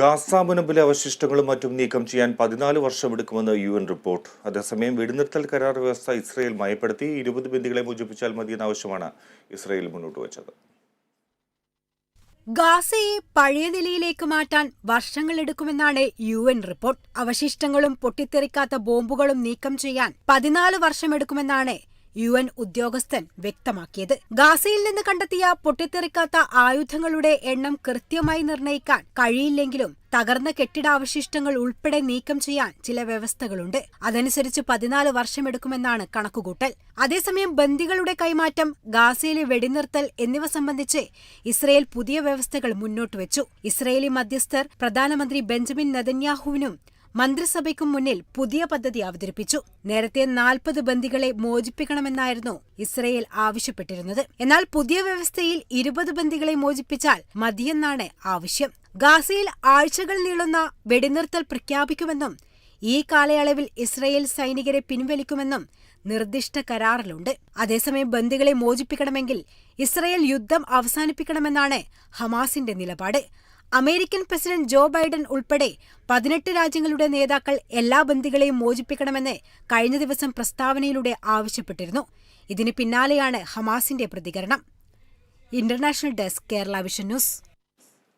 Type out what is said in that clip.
Gaza മുനമ്പിലെ അവശിഷ്ടങ്ങളും മറ്റും നീക്കം ചെയ്യാൻ പതിനാല് വർഷമെടുക്കുമെന്ന് യു എൻ റിപ്പോർട്ട്. അതേസമയം വെടിനിർത്തൽ കരാർ വ്യവസ്ഥ ഇസ്രയേൽ മയപ്പെടുത്തി ഇരുപത് ബന്ദികളെ മോചിപ്പിച്ചാൽ മതിയെന്ന ആവശ്യമാണ് ഇസ്രയേൽ മുന്നോട്ട് വച്ചത്. ഗാസയെ പഴയ നിലയിലേക്ക് മാറ്റാൻ വർഷങ്ങളെടുക്കുമെന്നാണ് യു എൻ റിപ്പോർട്ട്. അവശിഷ്ടങ്ങളും പൊട്ടിത്തെറിക്കാത്ത ബോംബുകളും നീക്കം ചെയ്യാൻ പതിനാല് വർഷമെടുക്കുമെന്നാണ് യു എൻ ഉദ്യോഗസ്ഥൻ വ്യക്തമാക്കിയത്. ഗാസയിൽ നിന്ന് കണ്ടെത്തിയ പൊട്ടിത്തെറിക്കാത്ത ആയുധങ്ങളുടെ എണ്ണം കൃത്യമായി നിർണയിക്കാൻ കഴിയില്ലെങ്കിലും തകർന്ന കെട്ടിടാവശിഷ്ടങ്ങൾ ഉൾപ്പെടെ നീക്കം ചെയ്യാൻ ചില വ്യവസ്ഥകളുണ്ട്. അതനുസരിച്ച് പതിനാല് വർഷമെടുക്കുമെന്നാണ് കണക്കുകൂട്ടൽ. അതേസമയം ബന്ദികളുടെ കൈമാറ്റം ഗാസയിലെ വെടിനിർത്തൽ എന്നിവ സംബന്ധിച്ച് ഇസ്രയേൽ പുതിയ വ്യവസ്ഥകൾ മുന്നോട്ടുവച്ചു. ഇസ്രയേലി മധ്യസ്ഥർ പ്രധാനമന്ത്രി ബെഞ്ചമിൻ നെതന്യാഹുവിനും മന്ത്രിസഭയ്ക്കും മുന്നിൽ പുതിയ പദ്ധതി അവതരിപ്പിച്ചു. നേരത്തെ നാൽപ്പത് ബന്ദികളെ മോചിപ്പിക്കണമെന്നായിരുന്നു ഇസ്രയേൽ ആവശ്യപ്പെട്ടിരുന്നത്. എന്നാൽ പുതിയ വ്യവസ്ഥയിൽ ഇരുപത് ബന്ദികളെ മോചിപ്പിച്ചാൽ മതിയെന്നാണ് ആവശ്യം. ഗാസയിൽ ആഴ്ചകൾ നീളുന്ന വെടിനിർത്തൽ പ്രഖ്യാപിക്കുമെന്നും ഈ കാലയളവിൽ ഇസ്രയേൽ സൈനികരെ പിൻവലിക്കുമെന്നും നിർദ്ദിഷ്ട കരാറിലുണ്ട്. അതേസമയം ബന്ദികളെ മോചിപ്പിക്കണമെങ്കിൽ ഇസ്രയേൽ യുദ്ധം അവസാനിപ്പിക്കണമെന്നാണ് ഹമാസിന്റെ നിലപാട്. അമേരിക്കൻ പ്രസിഡന്റ് ജോ ബൈഡൻ ഉൾപ്പെടെ പതിനെട്ട് രാജ്യങ്ങളുടെ നേതാക്കൾ എല്ലാ ബന്ദികളെയും മോചിപ്പിക്കണമെന്ന് കഴിഞ്ഞ ദിവസം പ്രസ്താവനയിലൂടെ ആവശ്യപ്പെട്ടിരുന്നു. ഇതിന് പിന്നാലെയാണ് ഹമാസിന്റെ പ്രതികരണം. International desk Kerala vision news.